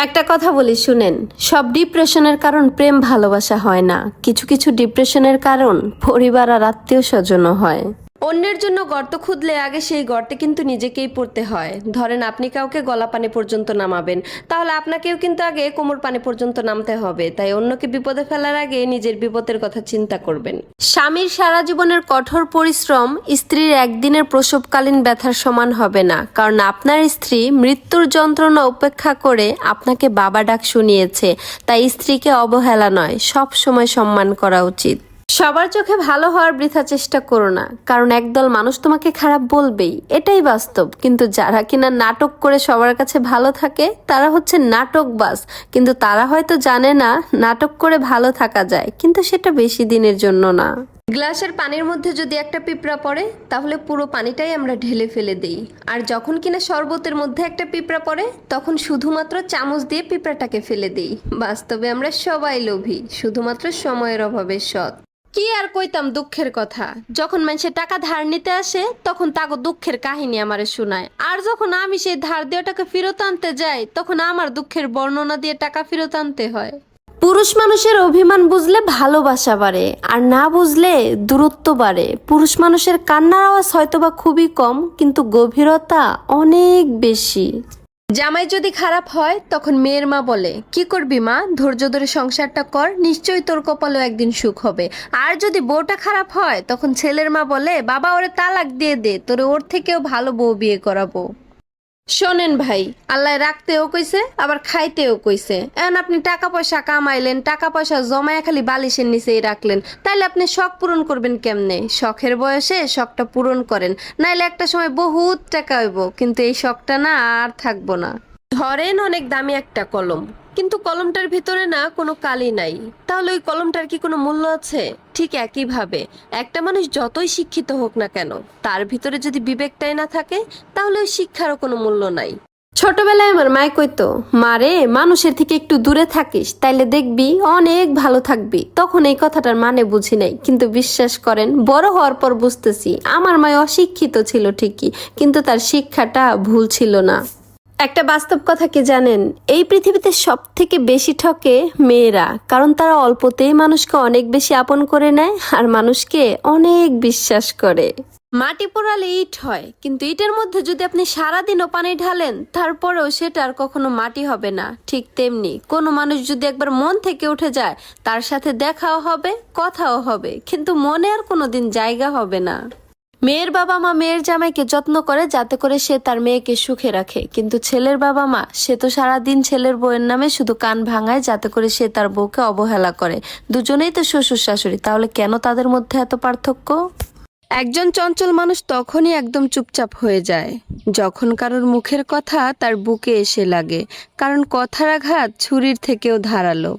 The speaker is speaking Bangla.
একটা কথা বলি, শুনেন। সব ডিপ্রেশনের কারণ প্রেম ভালোবাসা হয় না। কিছু কিছু ডিপ্রেশনের কারণ পরিবার আর আত্মীয় স্বজনও হয়। অন্যের জন্য গর্ত খুদলে আগে সেই গর্তে কিন্তু নিজেকেই পড়তে হয়। ধরেন আপনি কাউকে গলা পানি পর্যন্ত নামাবেন, তাহলে আপনাকেও কিন্তু আগে কোমর পানি পর্যন্ত নামতে হবে। তাই অন্যকে বিপদে ফেলার আগে নিজের বিপদের কথা চিন্তা করবেন। স্বামীর সারা জীবনের কঠোর পরিশ্রম স্ত্রীর একদিনের প্রসবকালীন ব্যথার সমান হবে না, কারণ আপনার স্ত্রী মৃত্যুর যন্ত্রণা উপেক্ষা করে আপনাকে বাবা ডাক শুনিয়েছে। তাই স্ত্রীকে অবহেলা নয় সব সময় সম্মান করা উচিত। সবার চোখে ভালো হওয়ার বৃথা চেষ্টা করো না, কারণ একদল মানুষ তোমাকে খারাপ বলবেই। এটাই বাস্তব। কিন্তু যারা কিনা নাটক করে সবার কাছে ভালো থাকে, তারা হচ্ছে নাটকবাজ। কিন্তু তারা হয়তো জানে না, নাটক করে ভালো থাকা যায়। কিন্তু সেটা বেশি দিনের জন্য না। গ্লাসের পানির মধ্যে যদি একটা পিঁপড়া পড়ে, তাহলে পুরো পানিটাই আমরা ঢেলে ফেলে দেই। আর যখন কিনা শরবতের মধ্যে একটা পিঁপড়া পড়ে, তখন শুধুমাত্র চামচ দিয়ে পিঁপড়াটাকে ফেলে দেই। বাস্তবে আমরা সবাই লোভী, শুধুমাত্র সময়ের অভাবে সৎ। কি আর কইতাম দুঃখের কথা? যখন মানুষের টাকা ধার নিতে আসে, তখন তাকে দুঃখের কাহিনী আমারে শোনায়। আর যখন আমি সেই ধার দেওয়া টাকা ফেরত আনতে যাই, তখন আমার দুঃখের বর্ণনা দিয়ে টাকা ফেরত আনতে হয়। পুরুষ মানুষের অভিমান বুঝলে ভালোবাসা বাড়ে, আর না বুঝলে দূরত্ব বাড়ে। পুরুষ মানুষের কান্নার আওয়াজ হয়তোবা খুবই কম, কিন্তু গভীরতা অনেক বেশি। জামাই যদি খারাপ হয়, তখন মেয়ের মা বলে, কি করবি মা? ধৈর্য ধরে সংসারটা কর, নিশ্চয়ই তোর কপালেও একদিন সুখ হবে। আর যদি বউটা খারাপ হয়, তখন ছেলের মা বলে, বাবা, ওরে তালাক দিয়ে দে, তোরে ওর থেকেও ভালো বউ বিয়ে করাবো। শোনেন ভাই, আল্লাহ রাখতেও কইছে, আবার খাইতেও কইছে। এখন আপনি টাকা পয়সা কামাইলেন, টাকা পয়সা জমায় খালি বালিশের নিচেই রাখলেন, তাইলে আপনি শখ পূরণ করবেন কেমনে? শখের বয়সে শখটা পূরণ করেন, নাইলে একটা সময় বহুত টাকা হইব, কিন্তু এই শখটা না আর থাকব না। ধরেন অনেক দামি একটা কলম কিন্তু কলমটার ভিতরে না কোনো কালি নাই। তাহলে ওই কলমটার কি কোনো মূল্য আছে? ঠিক একইভাবে, একটা মানুষ যতই শিক্ষিত হোক না কেন, তার ভিতরে যদি বিবেকটাই না থাকে, তাহলে ওই শিক্ষারও কোনো মূল্য নাই। ছোটবেলায় আমার মায় কইতো মারে মানুষের থেকে একটু দূরে থাকিস, তাইলে দেখবি অনেক ভালো থাকবি। তখন এই কথাটার মানে বুঝি নাই, কিন্তু বিশ্বাস করেন, বড় হওয়ার পর বুঝতেছি, আমার মায় অশিক্ষিত ছিল ঠিকই, কিন্তু তার শিক্ষাটা ভুল ছিল না। একটা বাস্তব কথা কি জানেন? এই পৃথিবীতে সব থেকে বেশি ঠকে মেয়েরা, কারণ তারা অল্পতেই মানুষকে অনেক বেশি আপন করে নেয় আর মানুষকে অনেক বিশ্বাস করে। মাটি পোড়ালে ইট হয়, কিন্তু ইটের মধ্যে যদি আপনি সারাদিনও পানি ঢালেন, তারপরেও সেটা আর কখনো মাটি হবে না। ঠিক তেমনি কোনো মানুষ যদি একবার মন থেকে উঠে যায়, তার সাথে দেখাও হবে, কথাও হবে, কিন্তু মনে আর কোনোদিন জায়গা হবে না। মেয়ের বাবা মা মেয়ের জামাইকে যত্ন করে যাতে করে সে তার মেয়েকে সুখে রাখে। কিন্তু ছেলের বাবা মা, সে তো সারাদিন ছেলের বউয়ের নামে শুধু কান ভাঙায় যাতে করে সে তার বউকে অবহেলা করে। দুজনেই তো শ্বশুর শাশুড়ি তাহলে কেন তাদের মধ্যে এত পার্থক্য? একজন চঞ্চল মানুষ তখনই একদম চুপচাপ হয়ে যায়। যখন কারোর মুখের কথা তার বুকে এসে লাগে, কারণ কথার আঘাত ছুরির থেকেও ধারালো।